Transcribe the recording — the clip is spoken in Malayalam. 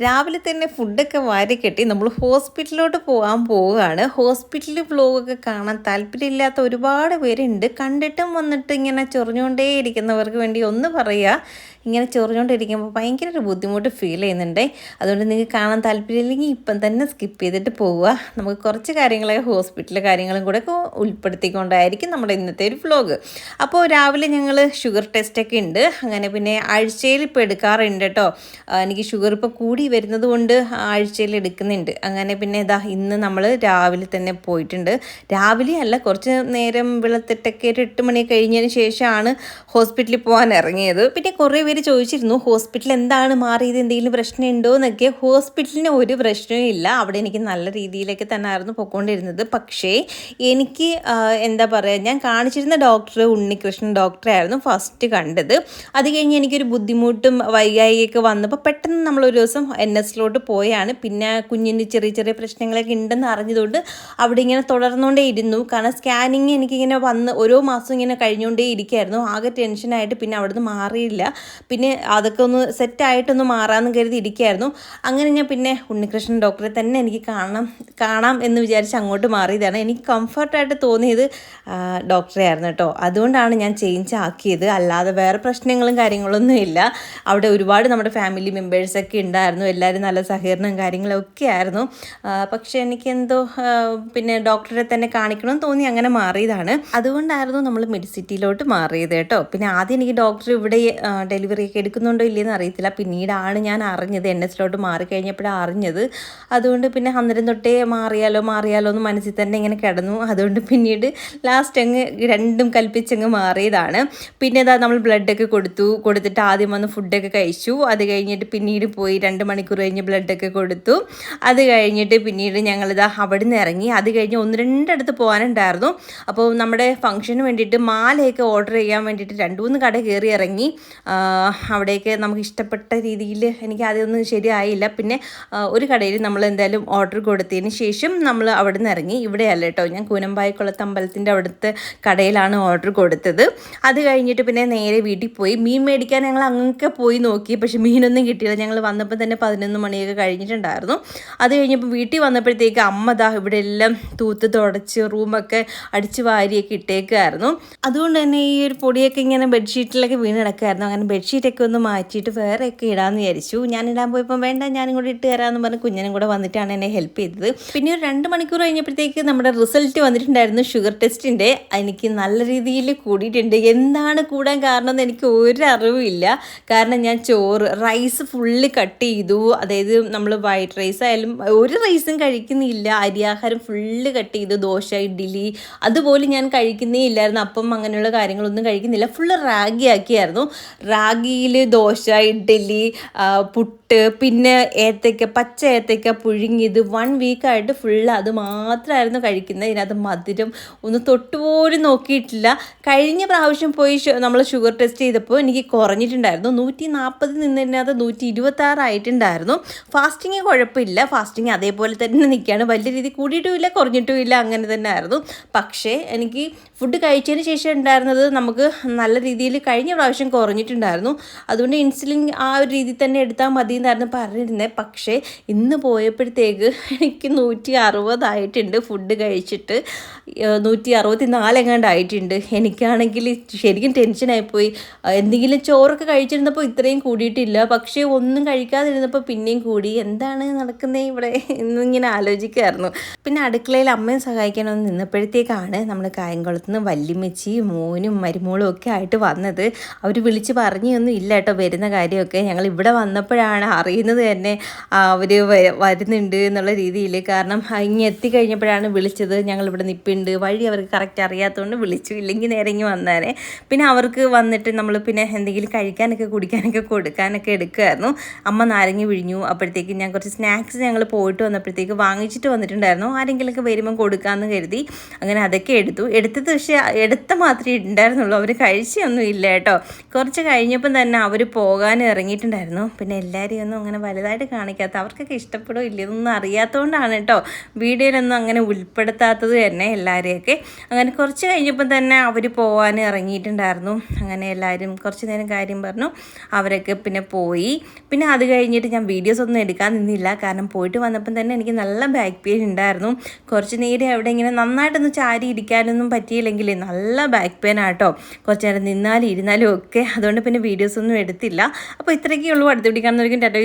രാവിലെ തന്നെ ഫുഡൊക്കെ വാരി കെട്ടി നമ്മൾ ഹോസ്പിറ്റലിലോട്ട് പോകാൻ പോവുകയാണ്. ഹോസ്പിറ്റൽ വ്ലോഗൊക്കെ കാണാൻ താല്പര്യമില്ലാത്ത ഒരുപാട് പേരുണ്ട്. കണ്ടിട്ടും വന്നിട്ട് ഇങ്ങനെ ചൊറിഞ്ഞുകൊണ്ടേ ഇരിക്കുന്നവർക്ക് വേണ്ടി ഒന്ന് പറയുക. ഇങ്ങനെ ചൊറിഞ്ഞുകൊണ്ടിരിക്കുമ്പോൾ ഭയങ്കര ഒരു ബുദ്ധിമുട്ട് ഫീൽ ചെയ്യുന്നുണ്ട്. അതുകൊണ്ട് നിങ്ങൾക്ക് കാണാൻ താല്പര്യമില്ലെങ്കിൽ ഇപ്പം തന്നെ സ്കിപ്പ് ചെയ്തിട്ട് പോവുക. നമുക്ക് കുറച്ച് കാര്യങ്ങളൊക്കെ ഹോസ്പിറ്റൽ കാര്യങ്ങളും കൂടെ ഉൾപ്പെടുത്തിക്കൊണ്ടായിരിക്കും നമ്മുടെ ഇന്നത്തെ ഒരു വ്ലോഗ് അപ്പോൾ രാവിലെ ഞങ്ങൾ ഷുഗർ ടെസ്റ്റൊക്കെ ഉണ്ട്. അങ്ങനെ പിന്നെ ആഴ്ചയിൽ ഇപ്പോൾ എടുക്കാറുണ്ട് കേട്ടോ എനിക്ക് ഷുഗർ ഇപ്പോൾ കൂടി വരുന്നത് കൊണ്ട് ആഴ്ചയിൽ എടുക്കുന്നുണ്ട്. അങ്ങനെ പിന്നെ ഇതാ ഇന്ന് നമ്മൾ രാവിലെ തന്നെ പോയിട്ടുണ്ട്. രാവിലെ അല്ല കുറച്ച് നേരം വെളുത്തിട്ടൊക്കെ ഒരു എട്ട് മണി കഴിഞ്ഞതിന് ശേഷമാണ് ഹോസ്പിറ്റലിൽ പോകാൻ ഇറങ്ങിയത്. പിന്നെ കുറേ പേര് ചോദിച്ചിരുന്നു ഹോസ്പിറ്റലിൽ എന്താണ്? മാറിയത് എന്തെങ്കിലും പ്രശ്നം ഉണ്ടോ എന്നൊക്കെ. ഹോസ്പിറ്റലിന് ഒരു പ്രശ്നവും ഇല്ല. അവിടെ എനിക്ക് നല്ല രീതിയിലൊക്കെ തന്നെ ആയിരുന്നു പൊയ്ക്കൊണ്ടിരുന്നത് പക്ഷേ എനിക്ക് എന്താ പറയുക ഞാൻ കാണിച്ചിരുന്ന ഡോക്ടർ ഉണ്ണികൃഷ്ണൻ ഡോക്ടറായിരുന്നു ഫസ്റ്റ് കണ്ടത്. അത് കഴിഞ്ഞ് എനിക്കൊരു ബുദ്ധിമുട്ടും വൈകായികയൊക്കെ വന്നപ്പോൾ പെട്ടെന്ന് നമ്മളൊരു ദിവസം എൻ എസിലോട്ട് പോയാണ്. പിന്നെ കുഞ്ഞിന് ചെറിയ ചെറിയ പ്രശ്നങ്ങളൊക്കെ ഉണ്ടെന്ന് അറിഞ്ഞതുകൊണ്ട് അവിടെ ഇങ്ങനെ തുടർന്നുകൊണ്ടേ ഇരുന്നു. കാരണം സ്കാനിങ് എനിക്കിങ്ങനെ വന്ന് ഓരോ മാസം ഇങ്ങനെ കഴിഞ്ഞുകൊണ്ടേ ഇരിക്കുകയായിരുന്നു ആകെ ടെൻഷനായിട്ട് പിന്നെ അവിടുന്ന് മാറിയില്ല. പിന്നെ അതൊക്കെ ഒന്ന് സെറ്റായിട്ടൊന്ന് മാറാമെന്ന് കരുതി ഇരിക്കുകയായിരുന്നു അങ്ങനെ ഞാൻ പിന്നെ ഉണ്ണികൃഷ്ണൻ ഡോക്ടറെ തന്നെ എനിക്ക് കാണണം കാണാം എന്ന് വിചാരിച്ച് അങ്ങോട്ട് മാറിയതാണ്. എനിക്ക് കംഫർട്ടായിട്ട് തോന്നിയത് ഡോക്ടറെ ആയിരുന്നു കേട്ടോ. അതുകൊണ്ടാണ് ഞാൻ ചേഞ്ച് ആക്കിയത്. അല്ലാതെ വേറെ പ്രശ്നങ്ങളും കാര്യങ്ങളൊന്നും ഇല്ല. അവിടെ ഒരുപാട് നമ്മുടെ ഫാമിലി മെമ്പേഴ്സൊക്കെ ഉണ്ടായിരുന്നു. എല്ലാവരും നല്ല സഹകരണം കാര്യങ്ങളൊക്കെ ആയിരുന്നു. പക്ഷെ പക്ഷേ എനിക്ക് എന്തോ പിന്നെ ഡോക്ടറെ തന്നെ കാണിക്കണമെന്ന് തോന്നി അങ്ങനെ മാറിയതാണ്. അതുകൊണ്ടായിരുന്നു നമ്മൾ മെഡിസിറ്റിയിലോട്ട് മാറിയത് കേട്ടോ. പിന്നെ ആദ്യം എനിക്ക് ഡോക്ടർ ഇവിടെ ഡെലിവറി ഒക്കെ എടുക്കുന്നുണ്ടോ ഇല്ലയെന്ന് അറിയത്തില്ല. പിന്നീടാണ് ഞാൻ അറിഞ്ഞത്. എൻ എസിലോട്ട് മാറിക്കഴിഞ്ഞപ്പോഴാണ് അറിഞ്ഞത്. അതുകൊണ്ട് പിന്നെ അന്നേരം തൊട്ടേ മാറിയാലോ മാറിയാലോ എന്ന് മനസ്സിൽ തന്നെ ഇങ്ങനെ കിടന്നു. അതുകൊണ്ട് പിന്നീട് ലാസ്റ്റ് അങ്ങ് രണ്ടും കൽപ്പിച്ചങ്ങ് മാറിയതാണ്. പിന്നെ ഇതാ നമ്മൾ ബ്ലഡൊക്കെ കൊടുത്തു. കൊടുത്തിട്ട് ആദ്യം വന്ന് ഫുഡൊക്കെ കഴിച്ചു. അത് കഴിഞ്ഞിട്ട് പിന്നീട് പോയി രണ്ട് മണിക്കൂർ കഴിഞ്ഞ് ബ്ലഡൊക്കെ കൊടുത്തു. അത് കഴിഞ്ഞിട്ട് പിന്നീട് ഞങ്ങളിതാ അവിടെ നിന്ന് ഇറങ്ങി. അത് കഴിഞ്ഞ് ഒന്ന് രണ്ടിടത്ത് പോകാനുണ്ടായിരുന്നു. അപ്പോൾ നമ്മുടെ ഫംഗ്ഷന് വേണ്ടിയിട്ട് മാലയൊക്കെ ഓർഡർ ചെയ്യാൻ വേണ്ടിയിട്ട് രണ്ട് മൂന്ന് കട കയറി ഇറങ്ങി. അവിടെയൊക്കെ നമുക്ക് ഇഷ്ടപ്പെട്ട രീതിയിൽ എനിക്ക് അതൊന്നും ശരിയായില്ല. പിന്നെ ഒരു കടയിൽ നമ്മൾ എന്തായാലും ഓർഡർ കൊടുത്തതിന് ശേഷം നമ്മൾ അവിടെ നിന്ന് ഇറങ്ങി. ഇവിടെയല്ല കേട്ടോ. ഞാൻ കൂനമ്പായിക്കുളത്ത് അമ്പലത്തിന്റെ അവിടുത്തെ കടയിലാണ് ഓർഡർ കൊടുത്തത്. അത് കഴിഞ്ഞിട്ട് പിന്നെ നേരെ വീട്ടിൽ പോയി. മീൻ മേടിക്കാൻ ഞങ്ങൾ അങ്ങൊക്കെ പോയി നോക്കി. പക്ഷെ മീനൊന്നും കിട്ടിയില്ല. ഞങ്ങൾ വന്നപ്പോൾ തന്നെ പതിനൊന്ന് മണിയൊക്കെ കഴിഞ്ഞിട്ടുണ്ടായിരുന്നു. അത് കഴിഞ്ഞപ്പോൾ വീട്ടിൽ വന്നപ്പോഴത്തേക്ക് അമ്മ ദാ ഇവിടെ എല്ലാം തൂത്ത് തുടച്ച് റൂമൊക്കെ അടിച്ച് വാരിയൊക്കെ ഇട്ടേക്കുമായിരുന്നു അതുകൊണ്ട് തന്നെ ഈ ഒരു പൊടിയൊക്കെ ഇങ്ങനെ ബെഡ്ഷീറ്റിലൊക്കെ വീണ് കിടക്കുമായിരുന്നു അങ്ങനെ ബെഡ്ഷീറ്റൊക്കെ ഒന്ന് മാറ്റിയിട്ട് വേറെയൊക്കെ ഇടാമെന്ന് വിചാരിച്ചു. ഞാൻ ഇടാൻ പോയപ്പോൾ വേണ്ട ഞാനും കൂടി ഇട്ട് തരാമെന്ന് പറഞ്ഞ് കുഞ്ഞനും കൂടെ വന്നിട്ടാണ് എന്നെ ഹെൽപ്പ് ചെയ്തത്. പിന്നെ ഒരു രണ്ട് മണിക്കൂർ കഴിഞ്ഞപ്പോഴത്തേക്ക് നമ്മുടെ റിസൾട്ട് വന്നിട്ടുണ്ടായിരുന്നു ഷുഗർ ടെസ്റ്റിന്റെ എനിക്ക് നല്ല രീതിയിൽ കൂടിയിട്ടുണ്ട്. എന്താണ് കൂടാൻ കാരണം എന്ന് എനിക്ക് ഒരു അറിവില്ല കാരണം ഞാൻ ചോറ് റൈസ് ഫുള്ള് കട്ട് ചെയ്തു. അതായത് നമ്മൾ വൈറ്റ് റൈസ് ആയാലും ഒരു റൈസും കഴിക്കുന്നില്ല. അരിയാഹാരം ഫുള്ള് കട്ട് ചെയ്തു. ദോശ ഇഡ്ഡലി അതുപോലെ ഞാൻ കഴിക്കുന്നേ ഇല്ലായിരുന്നു. അപ്പം അങ്ങനെയുള്ള കാര്യങ്ങളൊന്നും കഴിക്കുന്നില്ല. ഫുള്ള് റാഗി ആക്കിയായിരുന്നു. റാഗിയിൽ ദോശ ഇഡ്ഡലി പുട്ട് പിന്നെ ഏത്തയ്ക്ക പച്ച ഏത്തയ്ക്ക പുഴുങ്ങിയത് വൺ വീക്കായിട്ട് ഫുൾ അത് മാത്രമായിരുന്നു കഴിക്കുന്നത്. ഇതിനകത്ത് മധുരം ഒന്ന് തൊട്ടുപോലും നോക്കിയിട്ടില്ല. കഴിഞ്ഞ പ്രാവശ്യം പോയി നമ്മൾ ഷുഗർ ടെസ്റ്റ് ചെയ്തപ്പോൾ എനിക്ക് കുറഞ്ഞിട്ടുണ്ടായിരുന്നു. നൂറ്റി നാൽപ്പത് നിന്നതിനകത്ത് നൂറ്റി ഇരുപത്താറായിട്ടുണ്ടായിരുന്നു ഫാസ്റ്റിങ് കുഴപ്പമില്ല. ഫാസ്റ്റിങ് അതേപോലെ തന്നെ നിൽക്കുകയാണ്. വലിയ രീതി കൂടിയിട്ടുമില്ല കുറഞ്ഞിട്ടുമില്ല അങ്ങനെ തന്നെ ആയിരുന്നു പക്ഷേ എനിക്ക് ഫുഡ് കഴിച്ചതിന് ശേഷം ഉണ്ടായിരുന്നത് നമുക്ക് നല്ല രീതിയിൽ കഴിഞ്ഞ പ്രാവശ്യം കുറഞ്ഞിട്ടുണ്ടായിരുന്നു. അതുകൊണ്ട് ഇൻസുലിൻ ആ ഒരു രീതിയിൽ തന്നെ എടുത്താൽ മതി എന്നായിരുന്നു പറഞ്ഞിരുന്നത് പക്ഷേ ഇന്ന് പോയപ്പോഴത്തേക്ക് എനിക്ക് നൂറ്റി അറുപതായിട്ടുണ്ട് ഫുഡ് കഴിച്ചിട്ട്. നൂറ്റി അറുപത്തി നാലെങ്ങാണ്ട് ആയിട്ടുണ്ട് എനിക്കാണെങ്കിൽ ശരിക്കും ടെൻഷനായിപ്പോയി എന്തെങ്കിലും ചോറൊക്കെ കഴിച്ചിരുന്നപ്പോൾ ഇത്രയും കൂടിയിട്ടില്ല. പക്ഷേ ഒന്നും കഴിക്കാതിരുന്നപ്പോൾ പിന്നെയും കൂടി. എന്താണ് നടക്കുന്നത് ഇവിടെ? എന്നിങ്ങനെ ആലോചിക്കുമായിരുന്നു പിന്നെ അടുക്കളയിൽ അമ്മയെ സഹായിക്കാനൊന്ന് നിന്നപ്പോഴത്തേക്കാണ് നമ്മൾ കായംകുളത്ത് നിന്ന് വല്യമ്മച്ചി മോനും മരുമോളും ഒക്കെ ആയിട്ട് വന്നത്. അവർ വിളിച്ച് പറഞ്ഞൊന്നും ഇല്ല കേട്ടോ. വരുന്ന കാര്യമൊക്കെ ഞങ്ങൾ ഇവിടെ വന്നപ്പോഴാണ് അറിയുന്നത് തന്നെ അവർ വരുന്നുണ്ട് എന്നുള്ള രീതിയിൽ. കാരണം ഇങ്ങ് എത്തിക്കഴിഞ്ഞപ്പോഴാണ് വിളിച്ചത്. ഞങ്ങൾ ഇവിടെ നിൽപ്പുണ്ട് വഴി അവർക്ക് കറക്റ്റ് അറിയാത്തതുകൊണ്ട് വിളിച്ചു. ഇല്ലെങ്കിൽ നേരെ ഇങ്ങ് വന്നേനെ. പിന്നെ അവർക്ക് വന്നിട്ട് നമ്മൾ പിന്നെ എന്തെങ്കിലും കഴിക്കാനൊക്കെ കുടിക്കാനൊക്കെ കൊടുക്കാനൊക്കെ എടുക്കുമായിരുന്നു അമ്മ നാരങ്ങ വിഴിഞ്ഞു. അപ്പോഴത്തേക്ക് ഞാൻ കുറച്ച് സ്നാക്സ് ഞങ്ങൾ പോയിട്ട് വന്നപ്പോഴത്തേക്ക് വാങ്ങിച്ചിട്ട് വന്നിട്ടുണ്ടായിരുന്നു. ആരെങ്കിലുമൊക്കെ വരുമ്പം കൊടുക്കാമെന്ന് കരുതി അങ്ങനെ അതൊക്കെ എടുത്തു. എടുത്തത് പക്ഷേ എടുത്ത മാത്രമേ ഉണ്ടായിരുന്നുള്ളൂ. അവർ കഴിച്ചൊന്നും ഇല്ല കേട്ടോ. കുറച്ച് കഴിഞ്ഞപ്പോൾ കഴിഞ്ഞപ്പം തന്നെ അവർ പോകാൻ ഇറങ്ങിയിട്ടുണ്ടായിരുന്നു. പിന്നെ എല്ലാവരെയും ഒന്നും അങ്ങനെ വലുതായിട്ട് കാണിക്കാത്ത അവർക്കൊക്കെ ഇഷ്ടപ്പെടുമോ ഇല്ല അറിയാത്തതുകൊണ്ടാണ് കേട്ടോ വീഡിയോയിലൊന്നും അങ്ങനെ ഉൾപ്പെടുത്താത്തത് തന്നെ എല്ലാവരെയൊക്കെ അങ്ങനെ കുറച്ച് കഴിഞ്ഞപ്പം തന്നെ അവർ പോകാൻ ഇറങ്ങിയിട്ടുണ്ടായിരുന്നു. അങ്ങനെ എല്ലാവരും കുറച്ച് നേരം കാര്യം പറഞ്ഞു അവരൊക്കെ പിന്നെ പോയി. പിന്നെ അത് കഴിഞ്ഞിട്ട് ഞാൻ വീഡിയോസ് ഒന്നും എടുക്കാൻ നിന്നില്ല. കാരണം പോയിട്ട് വന്നപ്പം തന്നെ എനിക്ക് നല്ല ബാക്ക് പെയിൻ ഉണ്ടായിരുന്നു. കുറച്ച് നേരം അവിടെ ഇങ്ങനെ നന്നായിട്ടൊന്ന് ചാരി ഇരിക്കാനൊന്നും പറ്റിയില്ലെങ്കിൽ നല്ല ബാക്ക് പെയിൻ ആട്ടോ കുറച്ച് നേരം നിന്നാലും ഇരുന്നാലും ഒക്കെ. അതുകൊണ്ട് പിന്നെ വീഡിയോസ് ഒന്നും എടുത്തില്ല. അപ്പോൾ ഇത്രയൊക്കെ ഉള്ളൂ അടുത്ത് പിടിക്കാൻ ടാറ്റ